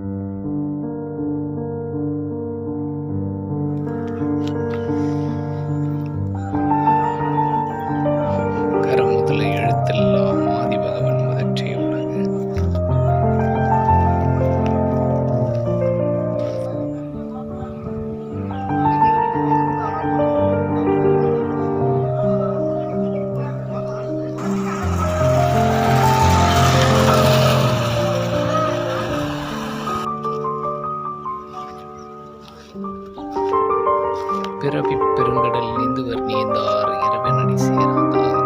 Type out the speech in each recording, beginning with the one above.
Mm-hmm. பிறவி பெருங்கடல் நீந்துவர் நீந்தார் இரவனடி சேர்ந்தார்.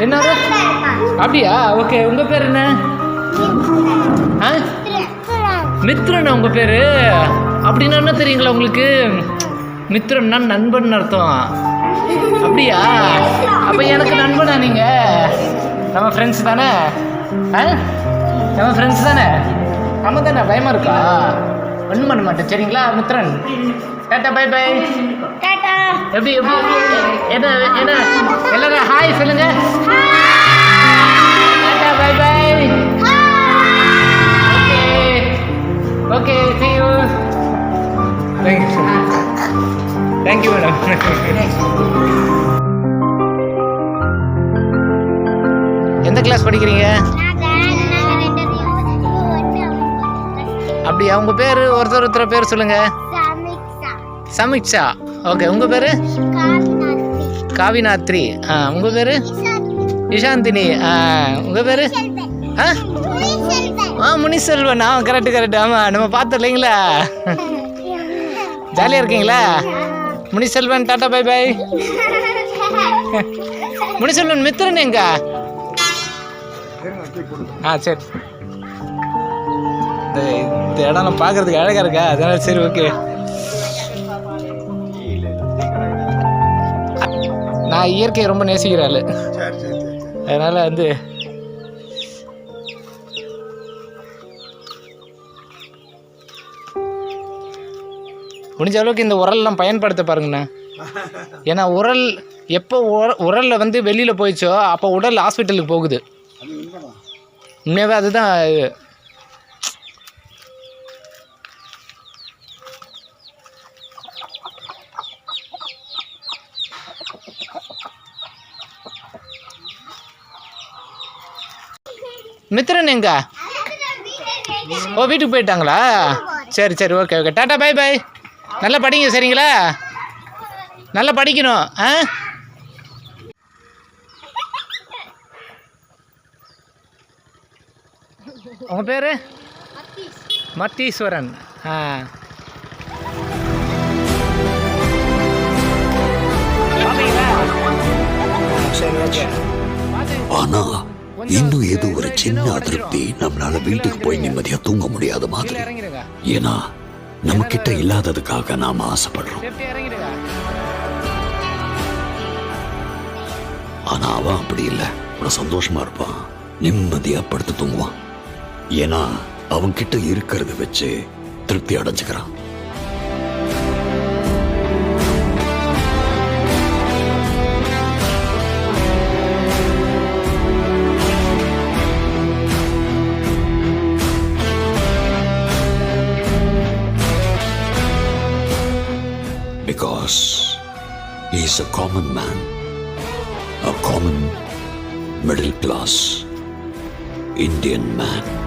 என்ன அப்படியா? ஓகே உங்க பேர் என்ன? ஆ? மித்ரன் உங்க பேரு? அப்படின்னா என்ன தெரியுங்களா உங்களுக்கு? மித்ரன்னா நண்பன் அர்த்தம். அப்படியா? அப்ப எனக்கு நண்பனா நீங்க? நம்ம ஃப்ரெண்ட்ஸ் தானே? ஆ? நம்ம ஃப்ரெண்ட்ஸ் தானே? நம்ம தானே? பயமா இருக்கா? ஒன்றும் பண்ண மாட்டேன். சரிங்களா மித்ரன்? டாட்டா பை பை எப்படி எப்படி என்ன என்ன? எல்லாரும் ஹாய் சொல்லுங்க. Tata bye bye okay okay see you. Thank you thank you madam. எந்த கிளாஸ் படிக்கிறீங்க? அப்படியா? உங்க பேர் ஒருத்தர் ஒருத்தர் பேர் சொல்லுங்க. சமீக்ஷா ஓகே உங்க பேரு? காவினாத்ரி ஆ உங்க பேரு? இஷாந்தினி ஆ உங்க பேரு? ஆ? ஆ முனிசெல்வன். ஆ கரெக்ட் கரெக்ட் ஆமாம் நம்ம பார்த்தோம் இல்லைங்களா ஜாலியாக இருக்கீங்களா? Muniselvan tata bye bye Muniselvan Mithran எங்க? ஆ சரி. இந்த இந்த இடம் பார்க்கறதுக்கு அழகா இருக்கா? அதனால சரி ஓகே நான் இயற்கையை ரொம்ப நேசிக்கிற ஆளு. அதனால வந்து முடிஞ்ச அளவுக்கு இந்த உரல்லாம் பயன்படுத்த பாருங்கண்ணா. ஏன்னா உரல் எப்போ உர உரலில் வந்து வெளியில் போயிடுச்சோ அப்போ உடல் ஹாஸ்பிட்டலுக்கு போகுது. உண்மையாகவே அதுதான் இது. மித்ரன் எங்க? ஓ வீட்டுக்கு போயிட்டாங்களா? சரி சரி okay okay tata bye bye நல்லா படிங்க சரிங்களா? நல்லா படிக்கணும் ஆ? உங்கள் பேர்? மத்தீஸ்வரன் ஆ. பாத்தீங்களா? இன்னும் ஏதோ ஒரு சின்ன அதிருப்தி. நம்மளால வீட்டுக்கு போய் நிம்மதியா தூங்க முடியாத மாதிரி. ஏன்னா நம்ம கிட்ட இல்லாததுக்காக நாம ஆசைப்படுறோம். ஆனா அவன் அப்படி இல்லை. அவன் சந்தோஷமா இருப்பான். நிம்மதியா படுத்து தூங்குவான். ஏன்னா அவன் கிட்ட இருக்கிறத வச்சு திருப்தி அடைஞ்சுக்கிறான். Is a common man, a common middle class Indian man.